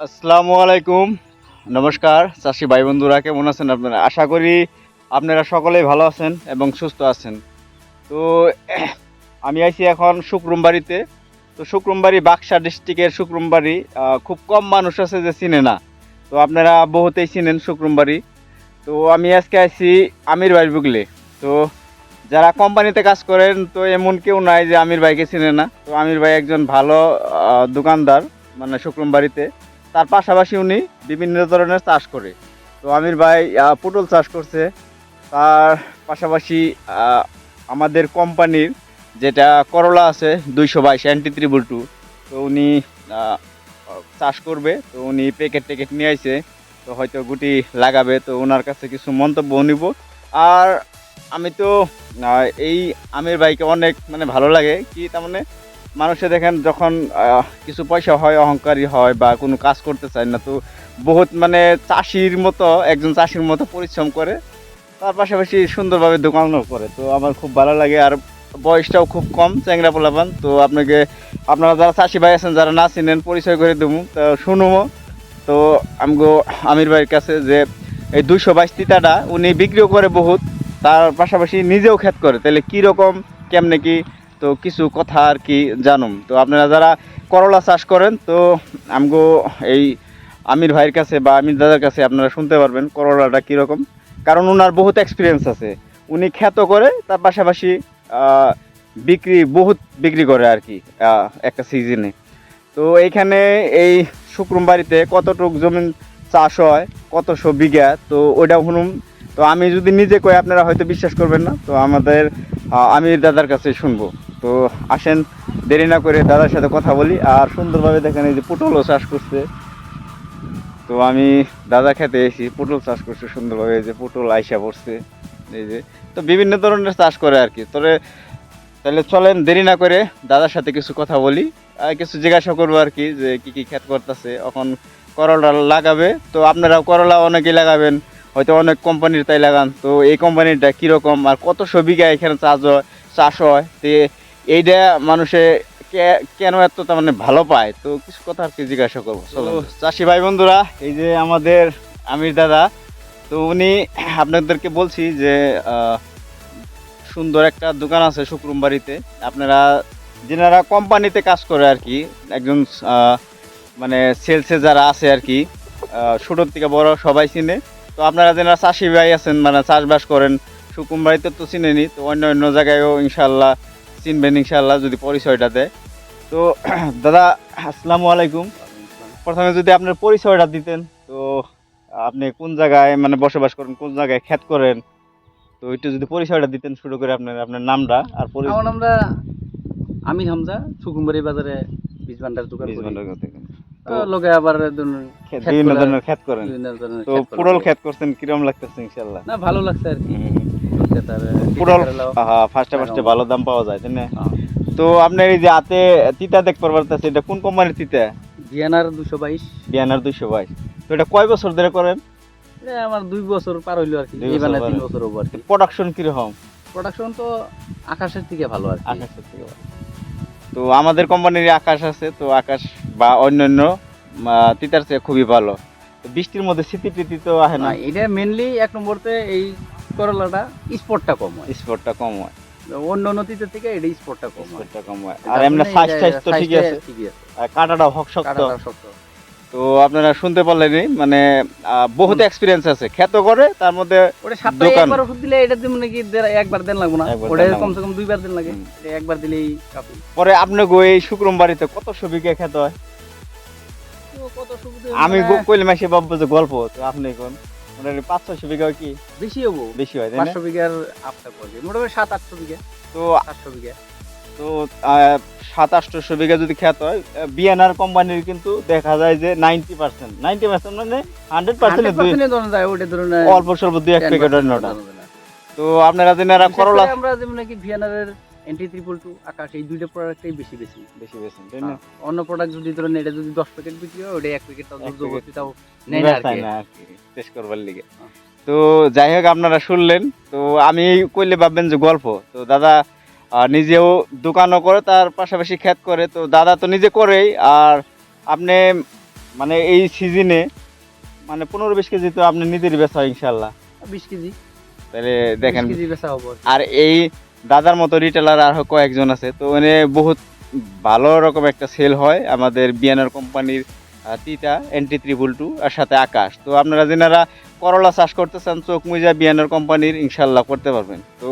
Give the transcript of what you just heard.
আসসালামু আলাইকুম। নমস্কার, চাষি ভাই বন্ধুরা কেমন আছেন আপনারা? আশা করি আপনারা সকলেই ভালো আছেন এবং সুস্থ আছেন। তো, আমি আইছি এখন শুক্রমবাড়িতে। তো, শুক্রমবাড়ি, বাক্সা ডিস্ট্রিক্টের শুক্রমবাড়ি খুব কম মানুষ আছে যে চিনে না। তো, আপনারা বহুতেই চিনেন শুক্রমবাড়ি। তো, আমি আজকে আইছি আমির ভাই বুগলে। তো, যারা কোম্পানিতে কাজ করেন, তো এমন কেউ নাই যে আমির ভাইকে চিনে না। তো, আমির ভাই একজন ভালো দোকানদার মানে শুক্রমবাড়িতে। তার পাশাপাশি উনি বিভিন্ন ধরনের চাষ করে। তো আমির ভাই পটল চাষ করছে। তার পাশাপাশি আমাদের কোম্পানির যেটা করলা আছে, দুইশো বাইশ অ্যান্টি ত্রিবল টু তো উনি চাষ করবে। তো উনি প্যাকেট ট্যাকেট নিয়ে আইছে। তো হয়তো গুটি লাগাবে। তো ওনার কাছে কিছু মন্তব্য নিব। আর আমি তো এই আমির ভাইকে অনেক মানে ভালো লাগে। কি তার মানে? মানুষে দেখেন যখন কিছু পয়সা হয়, অহংকারী হয় বা কোনো কাজ করতে চায় না, তো বহুত মানে চাষির মতো, একজন চাষির মতো পরিশ্রম করে, তার পাশাপাশি সুন্দরভাবে দোকানও করে। তো আমার খুব ভালো লাগে আর বয়সটাও খুব কম, চ্যাংরা পোলাপান। তো আপনাকে, আপনারা যারা চাষি ভাই আছেন, যারা না চিনেন, পরিচয় করে দেবো। তো শুনুমো। তো আমগো আমির ভাইয়ের কাছে যে এই দুইশো বাইশ তিতাটা, উনি বিক্রিও করে বহুত, তার পাশাপাশি নিজেও ক্ষেত করে। তাহলে কীরকম, কেমনে কি তো কিছু কথা আর কি জানুম। তো আপনারা যারা করলা চাষ করেন, তো আমগো এই আমির ভাইয়ের কাছে বা আমির দাদার কাছে আপনারা শুনতে পারবেন করলাটা কীরকম। কারণ ওনার বহুত এক্সপিরিয়েন্স আছে। উনি খ্যাত করে, তার পাশাপাশি বিক্রি, বহুত বিক্রি করে আর কি একটা সিজনে তো এইখানে এই শুক্রমবাড়িতে কতটুক জমিন চাষ হয়, কতশো বিঘা, তো ওইটা শুনুন তো আমি যদি নিজে কই, আপনারা হয়তো বিশ্বাস করবেন না। তো আমাদের আমির দাদার কাছে শুনব। তো আসেন, দেরি না করে দাদার সাথে কথা বলি। আর সুন্দরভাবে দেখেন এই যে পটলও চাষ করছে। তো আমি দাদা খেতে এসেছি, পটল চাষ করছে সুন্দরভাবে। এই যে পটল আইসা পড়ছে, এই যে। তো বিভিন্ন ধরনের চাষ করে আর কি। তবে তাহলে চলেন, দেরি না করে দাদার সাথে কিছু কথা বলি। আর কিছু জিজ্ঞাসা করব আর কি, যে কি কি ক্ষেত করতেছে। এখন করলা লাগাবে। তো আপনারাও করলা অনেকেই লাগাবেন। হয়তো অনেক কোম্পানির তাই লাগান। তো এই কোম্পানিটা কীরকম আর কত বিঘা এখানে চাষ হয় চাষ হয়? তো এইটা মানুষে কেন এত তার মানে ভালো পায়? তো কিছু কথা আর কি জিজ্ঞাসা করব। চলো। চাষি ভাই বন্ধুরা এই যে আমাদের আমির দাদা তো উনি আপনাদেরকে বলছি যে সুন্দর একটা দোকান আছে শুক্রমবাড়িতে। আপনারা যেনারা কোম্পানিতে কাজ করে আর কি একজন মানে সেলসে যারা আছে আর কি ছোটোর থেকে বড় সবাই চিনে। তো আপনারা যেনারা চাষি ভাই আছেন মানে চাষবাস করেন শুকুমবাড়িতে তো চিনেনি তো অন্য অন্য জায়গায়ও ইনশাল্লাহ চিনবেন ইনশাল্লাহ যদি পরিচয়টা দেয়। তো দাদা আসসালামু আলাইকুম। প্রথমে যদি আপনার পরিচয়টা দিতেন তো আপনি কোন জায়গায় মানে বসবাস করেন কোন জায়গায় খ্যাত করেন? তো একটু যদি পরিচয়টা দিতেন শুরু করে আপনার আপনার নামটা আর পরি- আমার নামটা আমির হামজা সুকুমবাড়ি বাজারে বীজ ভান্ডার দোকান বীজ ভান্ডার লোকে আবার বিভিন্ন ধরনের খ্যাত করেন। তো পুরল। খ্যাত করছেন কিরম লাগতেছে ইনশাল্লাহ না ভালো লাগছে আর কি। পুরল। ফার্স্টে ফার্স্টে ভালো। দাম পাওয়া যায় তাই না? হ্যাঁ। তো আপনার এই যে হাতে তিতা দেখতে পারতেছে এটা কোন কোম্পানির তিতা? ভিয়েনার দুশো বাইশ। বিয়ানার দুইশো বাইশ। তো এটা কয় বছর ধরে করেন? আমার দুই বছর পার হইল আর কি এবার তিন বছর হব আর কি। প্রোডাকশন কীরকম? প্রোডাকশন তো আকাশের থেকে ভালো আর আকাশের থেকে ভালো। তো আমাদের কোম্পানির আকাশ আছে তো আকাশ বা অন্যান্য তিতার চেয়ে খুবই ভালো। বৃষ্টির মধ্যে স্মৃতি প্রীতি তো আহে না। এটা মেনলি এক নম্বরতে এই করলাটা স্পটটা কম হয়। স্পটটা কম হয়। অন্য নদীতে থেকে এটা স্পটটা কম হয়। স্পটটা কম হয়। আর এমনি সাইজ টাইজ তো ঠিকই আছে। ঠিকই আছে। আর কাটাটা হক শক্ত শক্ত। তো আপনারা শুনতে পারলেনই মানে বহুত এক্সপিরিয়েন্স আছে। খ্যাত করে তার মধ্যে ওটা সপ্তাহে। একবার ওষুধ দিলে এটা দিন নাকি দেড়- একবার দেন লাগবো না? ওটা কমসে কম দুইবার দিন লাগে। একবার দিলেই কাপি পরে আপনি গো এই শুক্রম বাড়িতে কত বিঘা খেতে হয়? আমি কইলে মাসে ভাববো যে গল্প তো আপনি কোন? মোটামুটি পাঁচ ছশো বিঘা কি? বেশি হব? বেশি হয় পাঁচশো বিঘার আপটা করবে মোটামুটি সাত আটশো বিঘা তো সাতশো বিঘা তো সাত আটশোশো বিঘা যদি খেত হয় বিএনআর কোম্পানির কিন্তু দেখা যায় যে নাইনটি পার্সেন্ট নাইনটি পার্সেন্ট মানে হান্ড্রেড পার্সেন্ট অল্প স্বল্প দুই এক প্যাকেট নটা তো আপনারা যেনারা করলা আমরা যেমন নাকি ভিয়ানারের এন্টি ট্রিপল টু আকাশ এই দুইটা প্রোডাক্টই বেশি বেশি। বেশি বেশি তাই না? হ্যাঁ। অন্য প্রোডাক্ট যদি ধরুন এটা যদি দশ প্যাকেট বিক্রি হয় ওটা এক প্যাকেট তাও যোগ্যবর্তী তাও নেয় না আর কি। টেস্ট করবার লিগে। হ্যাঁ। তো যাই হোক আপনারা শুনলেন তো আমি কইলে ভাববেন যে গল্প। তো দাদা নিজেও দোকানও করে তার পাশাপাশি খ্যাত করে। তো দাদা তো নিজে করেই আর আপনি মানে এই সিজনে মানে পনেরো বিশ কেজি তো আপনি নিজেরই বেচা হয় ইনশাল্লাহ বিশ কেজি। তাহলে দেখেন আর এই দাদার মতো রিটেলার আর কয়েকজন আছে তো মানে বহুত ভালো রকম একটা সেল হয় আমাদের বিয়ানার কোম্পানির তিতা এনটি ত্রিপুল টু আর সাথে আকাশ। তো আপনারা যেনারা করলা চাষ করতে চান চোখ মুজা বিয়ানার কোম্পানির ইনশাল্লাহ করতে পারবেন। তো